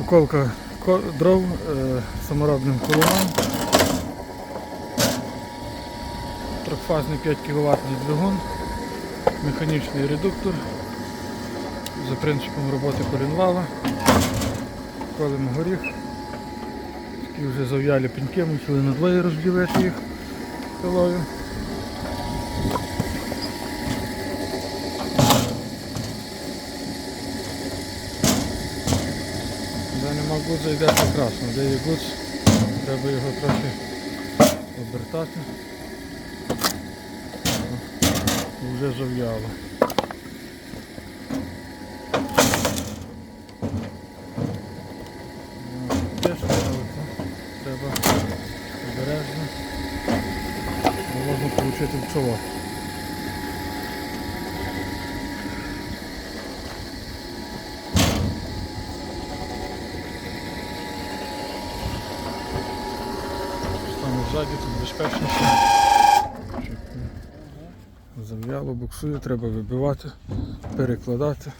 Упаковка дров е, саморобним колоном. Трьохфазний 5 кВт двигун, механічний редуктор за принципом роботи колінвала. Колемо горіх. Такі вже зав'ялі пеньки, мусили на двоє розділити їх пилою. Де нема гудза йде прекрасно, де є гудз, треба його трохи обертати. Вже зав'яло. Теж треба обережно. Можна отримати в чоло. Стану ззаді, тут безпечніше. Зав'яло, буксує, треба вибивати, перекладати.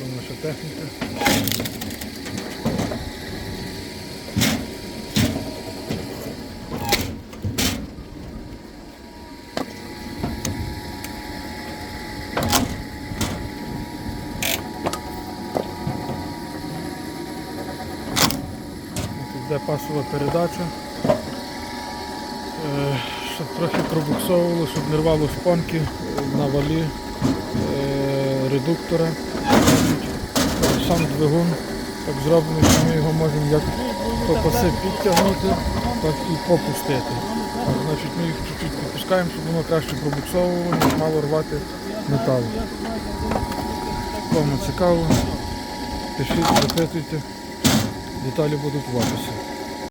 Наша техніка. Тут йде пасова передача. Е, Щоб трохи пробуксовувало, щоб не рвало шпонки е, на валі е, редуктора. Сам двигун так зроблений, що ми його можемо як по паси підтягнути, так і попустити. Значить, ми їх чуть-чуть підпускаємо, щоб воно краще пробуксовувало, не мало рвати метал. Кому цікаво, пишіть, запитуйте, деталі будуть в описі.